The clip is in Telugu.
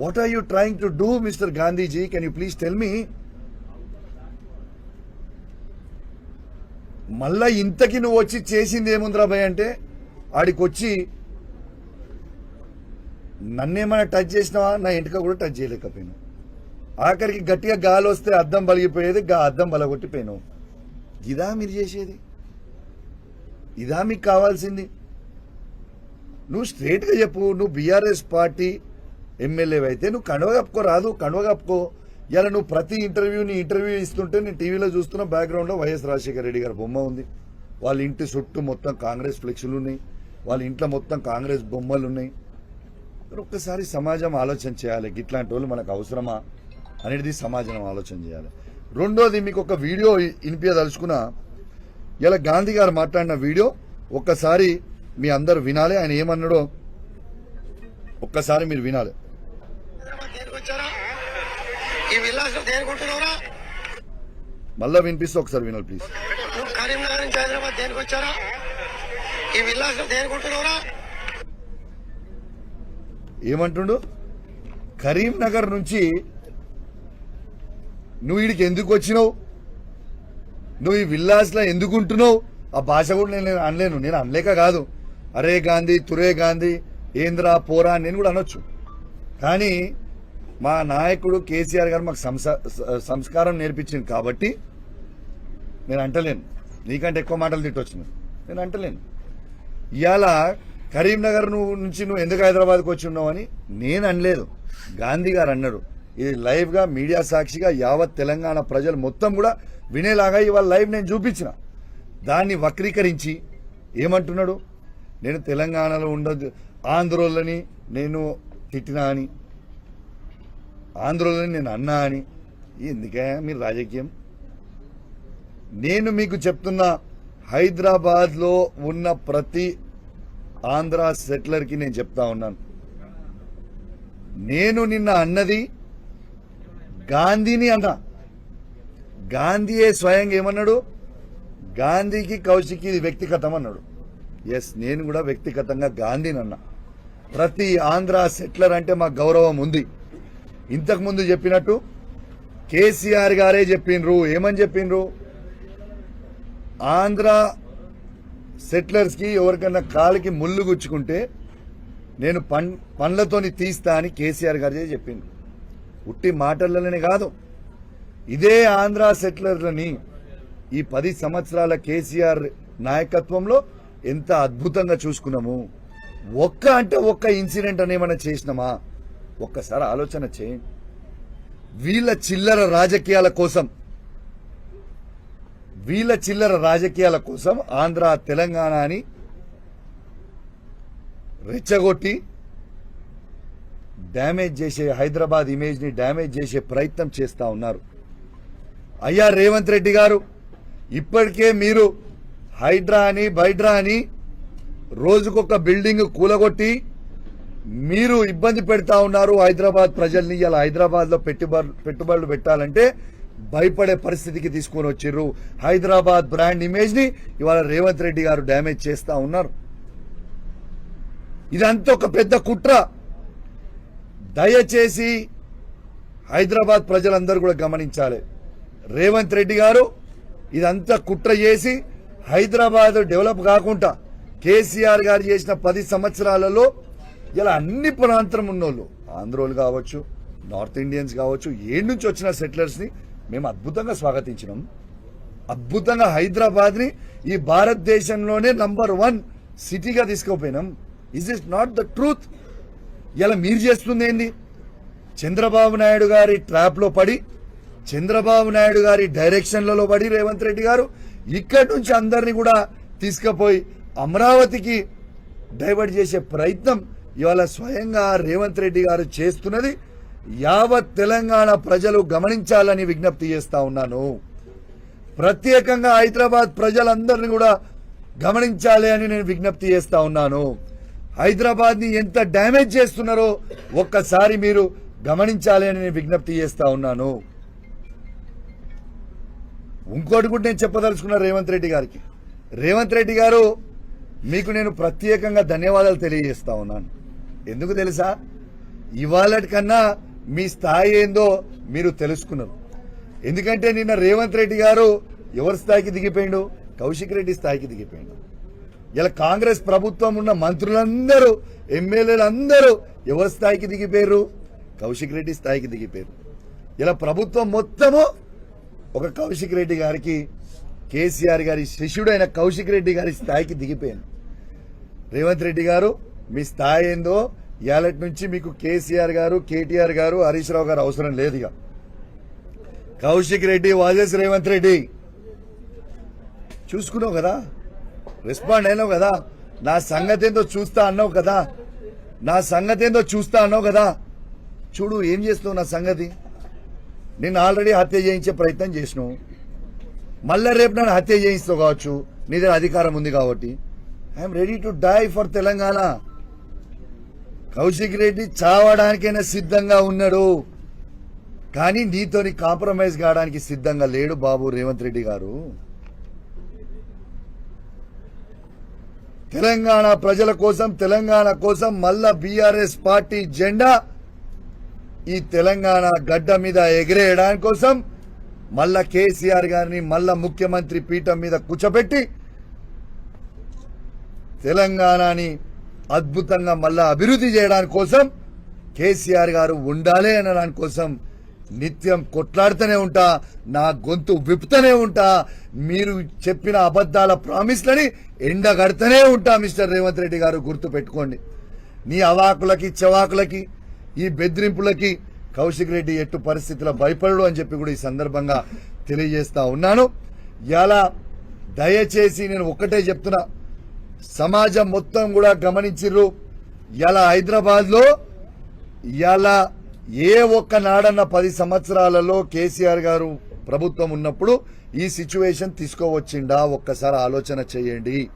What are you trying to do mister Gandhiji can you please tell me మళ్ళా ఇంతకి నువ్వు వచ్చి చేసింది ఏముందిరా భయ్ అంటే? ఆడికి వచ్చి నన్నేమైనా టచ్ చేసినావా? నా ఇంటికా కూడా టచ్ చేయలేకపోయినా ఆఖరికి గట్టిగా గాలి వస్తే అద్దం బలిగిపోయేది గా అద్దం బలగొట్టిపోయినావు ఇదా మీరు చేసేది? ఇదా మీకు కావాల్సింది? నువ్వు స్ట్రేట్గా చెప్పు నువ్వు బీఆర్ఎస్ పార్టీ ఎమ్మెల్యేవి అయితే నువ్వు కణవ కప్పుకో రాదు కణవ కప్పుకో. ఇలా నువ్వు ప్రతి ఇంటర్వ్యూని ఇంటర్వ్యూ ఇస్తుంటే నేను టీవీలో చూస్తున్న బ్యాక్గ్రౌండ్లో వైఎస్ రాజశేఖర రెడ్డి గారి బొమ్మ ఉంది. వాళ్ళ ఇంటి చుట్టూ మొత్తం కాంగ్రెస్ ఫ్లెక్సులు ఉన్నాయి. వాళ్ళ ఇంట్లో మొత్తం కాంగ్రెస్ బొమ్మలు ఉన్నాయి. ఒక్కసారి సమాజం ఆలోచన చేయాలి. ఇట్లాంటి వాళ్ళు మనకు అవసరమా అనేది సమాజం ఆలోచన చేయాలి. రెండోది మీకు ఒక వీడియో వినిపించదలుచుకున్నా ఇలా గాంధీ గారు మాట్లాడిన వీడియో ఒక్కసారి మీ అందరు వినాలి. ఆయన ఏమన్నాడో ఒక్కసారి మీరు వినాలి. ఈ విలాసం దేనికుంటున్నావురా? మళ్ళా వినిపిస్తే ఒకసారి వినాలి ప్లీజ్ నువ్వు కరీంనగర్ నుంచి హైదరాబాద్ దేనికి వచ్చారా ఈ విలాసం దేనికుంటున్నావురా? ఏమంటుండు? కరీంనగర్ నుంచి నువ్వు వీడికి ఎందుకు వచ్చినావు? నువ్వు ఈ విల్లాస్లో ఎందుకు ఉంటున్నావు? ఆ భాష కూడా నేను అనలేను నేను అనలేక కాదు. అరే గాంధీ తురే గాంధీ ఏంద్రా పోరా నేను కూడా అనొచ్చు. కానీ మా నాయకుడు కేసీఆర్ గారు మాకు సంస- సంస్కారం నేర్పించింది కాబట్టి నేను అంటలేను. నీకంటే ఎక్కువ మాటలు తిట్టొచ్చు నేను అంటలేను. ఇవాళ కరీంనగర్ నువ్వు నుంచి నువ్వు ఎందుకు హైదరాబాద్కి వచ్చి ఉన్నావు అని నేను అనలేదు. గాంధీ గారు అన్నారు. ఇది లైవ్గా మీడియా సాక్షిగా యావత్ తెలంగాణ ప్రజలు మొత్తం కూడా వినేలాగా ఇవాళ లైవ్ నేను చూపించిన. దాన్ని వక్రీకరించి ఏమంటున్నాడు? నేను తెలంగాణలో ఉండదు ఆంధ్రోళ్ళని నేను తిట్టినా అని. ఆంధ్రలో నేను అన్నా అని. ఎందుకే మీరు రాజకీయం? నేను మీకు చెప్తున్నా హైదరాబాద్లో ఉన్న ప్రతి ఆంధ్ర సెటిలర్కి నేను చెప్తా ఉన్నాను. నేను నిన్న అన్నది గాంధీని అన్నా. గాంధీయే స్వయంగా ఏమన్నాడు? గాంధీకి కౌశికి ఇది వ్యక్తిగతం అన్నాడు. ఎస్ నేను కూడా వ్యక్తిగతంగా గాంధీని అన్నా. ప్రతి ఆంధ్ర సెటిలర్ అంటే మా గౌరవం ఉంది. ఇంతకుముందు చెప్పినట్టు కేసీఆర్ గారే చెప్పిండ్రు ఏమని చెప్పిండ్రు ఆంధ్ర సెట్లర్స్కి ఎవరికన్నా ఎవరికైనా కాలికి ముళ్ళు గుచ్చుకుంటే నేను పం పండ్లతోని తీస్తా అని కేసీఆర్ గారే చెప్పింది ఉట్టి మాటలలోనే కాదు. ఇదే ఆంధ్ర సెటిలర్లని ఈ పది సంవత్సరాల కేసీఆర్ నాయకత్వంలో ఎంత అద్భుతంగా చూసుకున్నాము. ఒక్క అంటే ఒక్క ఇన్సిడెంట్ అని ఏమైనా చేసినామా? ఒక్కసారి ఆలోచన చేయండి వీళ్ళ చిల్లర రాజకీయాల కోసం వీళ్ళ చిల్లర రాజకీయాల కోసం ఆంధ్ర తెలంగాణ అని రెచ్చగొట్టి డ్యామేజ్ చేసే హైదరాబాద్ ఇమేజ్ని డ్యామేజ్ చేసే ప్రయత్నం చేస్తా ఉన్నారు. అయ్యా రేవంత్ రెడ్డి గారు ఇప్పటికే మీరు హైడ్రా అని బైడ్రా అని రోజుకొక బిల్డింగ్ కూలగొట్టి మీరు ఇబ్బంది పెడతా ఉన్నారు హైదరాబాద్ ప్రజల్ని ఇలా హైదరాబాద్లో పెట్టుబడులు పెట్టాలంటే భయపడే పరిస్థితికి తీసుకొని వచ్చిర్రు. హైదరాబాద్ బ్రాండ్ ఇమేజ్ని ఇవాళ రేవంత్ రెడ్డి గారు డ్యామేజ్ చేస్తా ఉన్నారు. ఇదంతా ఒక పెద్ద కుట్ర. దయచేసి హైదరాబాద్ ప్రజలందరూ కూడా గమనించాలి. రేవంత్ రెడ్డి గారు ఇదంతా కుట్ర చేసి హైదరాబాద్ డెవలప్ కాకుండా కేసీఆర్ గారు చేసిన పది సంవత్సరాలలో ఇలా అన్ని ప్రాంతం ఉన్నోళ్ళు. ఆంధ్రోలు కావచ్చు నార్త్ ఇండియన్స్ కావచ్చు ఏ నుంచి వచ్చిన సెటిలర్స్ని మేము అద్భుతంగా స్వాగతించినాం. అద్భుతంగా హైదరాబాద్ని ఈ భారతదేశంలోనే నంబర్ వన్ సిటీగా తీసుకుపోయినాం. Is is not the truth ఇలా మీరు చేస్తుంది ఏంది? చంద్రబాబు నాయుడు గారి ట్రాప్లో పడి చంద్రబాబు నాయుడు గారి డైరెక్షన్లలో పడి రేవంత్ రెడ్డి గారు ఇక్కడి నుంచి అందరినీ కూడా తీసుకుపోయి అమరావతికి డైవర్ట్ చేసే ప్రయత్నం ఇవాళ స్వయంగా రేవంత్ రెడ్డి గారు చేస్తున్నది యావత్ తెలంగాణ ప్రజలు గమనించాలని విజ్ఞప్తి చేస్తా ఉన్నాను. ప్రత్యేకంగా హైదరాబాద్ ప్రజలందరినీ కూడా గమనించాలి అని నేను విజ్ఞప్తి చేస్తా ఉన్నాను. హైదరాబాద్ని ఎంత డ్యామేజ్ చేస్తున్నారో ఒక్కసారి మీరు గమనించాలి అని నేను విజ్ఞప్తి చేస్తా ఉన్నాను. ఇంకోటి కూడా నేను చెప్పదలుచుకున్నా రేవంత్ రెడ్డి గారికి. రేవంత్ రెడ్డి గారు మీకు నేను ప్రత్యేకంగా ధన్యవాదాలు తెలియజేస్తా ఉన్నాను. ఎందుకు తెలుసా? ఇవాళ కన్నా మీ స్థాయి ఏందో మీరు తెలుసుకున్నారు. ఎందుకంటే నిన్న రేవంత్ రెడ్డి గారు ఎవరి స్థాయికి దిగిపోయిండు? కౌశిక్ రెడ్డి స్థాయికి దిగిపోయిండు. ఇలా కాంగ్రెస్ ప్రభుత్వం ఉన్న మంత్రులందరూ ఎమ్మెల్యేలు అందరూ ఎవరి స్థాయికి దిగిపోయారు కౌశిక్ రెడ్డి స్థాయికి దిగిపోయారు ఇలా ప్రభుత్వం మొత్తము ఒక కౌశిక్ రెడ్డి గారికి కేసీఆర్ గారి శిష్యుడైన కౌశిక్ రెడ్డి గారి స్థాయికి దిగిపోయాను రేవంత్ రెడ్డి గారు మీ స్థాయి ఏందో ఇవాళటి నుంచి మీకు కేసీఆర్ గారు కేటీఆర్ గారు హరీష్ రావు గారు అవసరం లేదు ఇక. కౌశిక్ రెడ్డి వాజేస్ రేవంత్ రెడ్డి. చూసుకున్నావు కదా? రెస్పాండ్ అయినావు కదా? నా సంగతి ఏందో చూస్తా అన్నావు కదా? నా సంగతి ఏందో చూస్తా అన్నావు కదా? చూడు ఏం చేస్తున్నావు నా సంగతి? నేను ఆల్రెడీ హత్య చేయించే ప్రయత్నం చేసినావు. మళ్ళా రేపు నన్ను హత్య చేయిస్తావు కావచ్చు. నీ దగ్గర అధికారం ఉంది కాబట్టి. I'm ready to die for Telangana. Kaushik Reddy చావడానికైనా సిద్ధంగా ఉన్నాడు. కానీ నీతోని కాంప్రమైజ్ కావడానికి సిద్ధంగా లేడు బాబు రేవంత్ రెడ్డి గారు. తెలంగాణ ప్రజల కోసం తెలంగాణ కోసం మళ్ళా బీఆర్ఎస్ పార్టీ జెండా ఈ తెలంగాణ గడ్డ మీద ఎగిరేయడానికి కోసం మళ్ళా కేసీఆర్ గారిని మళ్ళా ముఖ్యమంత్రి పీఠం మీద కూర్చోబెట్టి తెలంగాణని అద్భుతంగా మళ్ళా అభివృద్ధి చేయడానికి కోసం కేసీఆర్ గారు ఉండాలి అనడానికి కోసం నిత్యం కొట్లాడుతూనే ఉంటా నా గొంతు విప్పుతూనే ఉంటా మీరు చెప్పిన అబద్ధాల ప్రామిస్లని ఎండగడుతూనే ఉంటా మిస్టర్ రేవంత్ రెడ్డి గారు గుర్తు పెట్టుకోండి నీ అవాకులకి చవాకులకి ఈ బెదిరింపులకి కౌశిక్ రెడ్డి ఎట్టు పరిస్థితుల భయపడడు అని చెప్పి కూడా ఈ సందర్భంగా తెలియజేస్తా ఉన్నాను. ఇలా దయచేసి నేను ఒక్కటే చెప్తున్నా సమాజం మొత్తం కూడా గమనించిర్రు. ఇలా హైదరాబాద్లో ఇలా ఏ ఒక్క నాడన్న పది సంవత్సరాలలో కేసీఆర్ గారు ప్రభుత్వం ఉన్నప్పుడు ఈ సిచ్యువేషన్ తీసుకోవచ్చిండా? ఒక్కసారి ఆలోచన చేయండి.